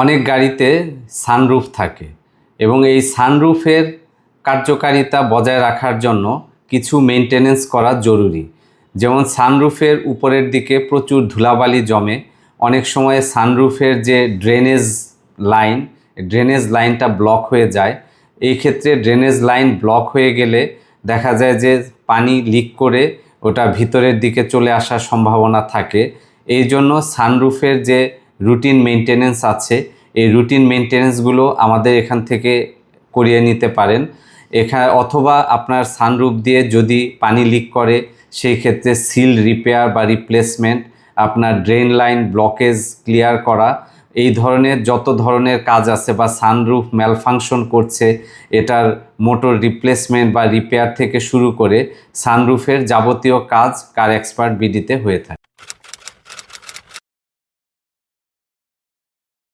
অনেক গাড়িতে সানরুফ থাকে এবং এই সানরুফের কার্যকারিতা বজায় রাখার জন্য কিছু মেনটেনেন্স করা জরুরি। যেমন সানরুফের উপরের দিকে প্রচুর ধুলাবালি জমে, অনেক সময় সানরুফের যে ড্রেনেজ লাইন ড্রেনেজ লাইনটা ব্লক হয়ে যায়, এই ক্ষেত্রে ড্রেনেজ লাইন ব্লক হয়ে গেলে দেখা যায় যে পানি লিক করে ওটা ভিতরের দিকে চলে আসার সম্ভাবনা থাকে। এই জন্য সানরুফের যে রুটিন মেনটেনেন্স আছে। এই রুটিন মেনটেনেন্সগুলো আমাদের এখান থেকে করিয়ে নিতে পারেন। এখানে অথবা আপনার সানরুফ দিয়ে যদি পানি লিক করে, সেই ক্ষেত্রে সিল রিপেয়ার বা রিপ্লেসমেন্ট আপনার ড্রেন লাইন ব্লকেজ ক্লিয়ার করা, এই ধরনের যত ধরনের কাজ আছে বা সানরুফ ম্যালফাংশন করছে, এটার মোটর রিপ্লেসমেন্ট বা রিপেয়ার থেকে শুরু করে সানরুফের যাবতীয় কাজ কার এক্সপার্ট বিডিতে হয়ে থাকে।